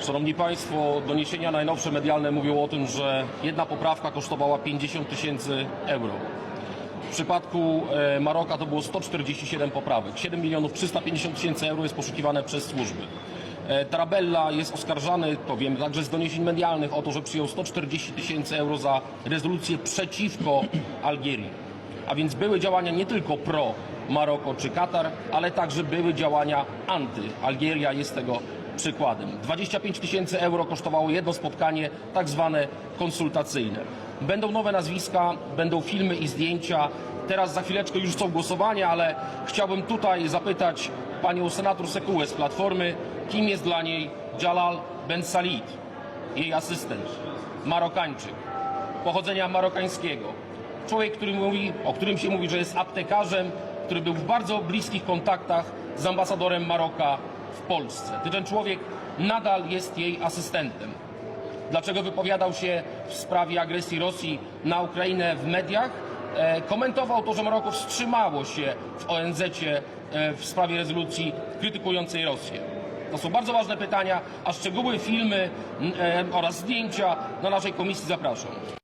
Szanowni Państwo, doniesienia najnowsze medialne mówią o tym, że jedna poprawka kosztowała 50 tysięcy euro. W przypadku e, Maroka to było 147 poprawek. 7 milionów 350 tysięcy euro jest poszukiwane przez służby. E, Tarabella jest oskarżany, to wiemy także z doniesień medialnych, o to, że przyjął 140 tysięcy euro za rezolucję przeciwko Algierii. A więc były działania nie tylko pro Maroko czy Katar, ale także były działania anty. Algieria jest tego przykładem. 25 tysięcy euro kosztowało jedno spotkanie, tak zwane konsultacyjne. Będą nowe nazwiska, będą filmy i zdjęcia. Teraz za chwileczkę już są głosowania, ale chciałbym tutaj zapytać panią senator Sekułę z Platformy, kim jest dla niej Jalal Ben Salid, jej asystent, Marokańczyk, pochodzenia marokańskiego. Człowiek, który mówi, o którym się mówi, że jest aptekarzem, który był w bardzo bliskich kontaktach z ambasadorem Maroka w Polsce. Ten człowiek nadal jest jej asystentem. Dlaczego wypowiadał się w sprawie agresji Rosji na Ukrainę w mediach? E, komentował to, że Maroko wstrzymało się w ONZ e, w sprawie rezolucji krytykującej Rosję. To są bardzo ważne pytania, a szczegóły, filmy e, oraz zdjęcia na naszej komisji zapraszam.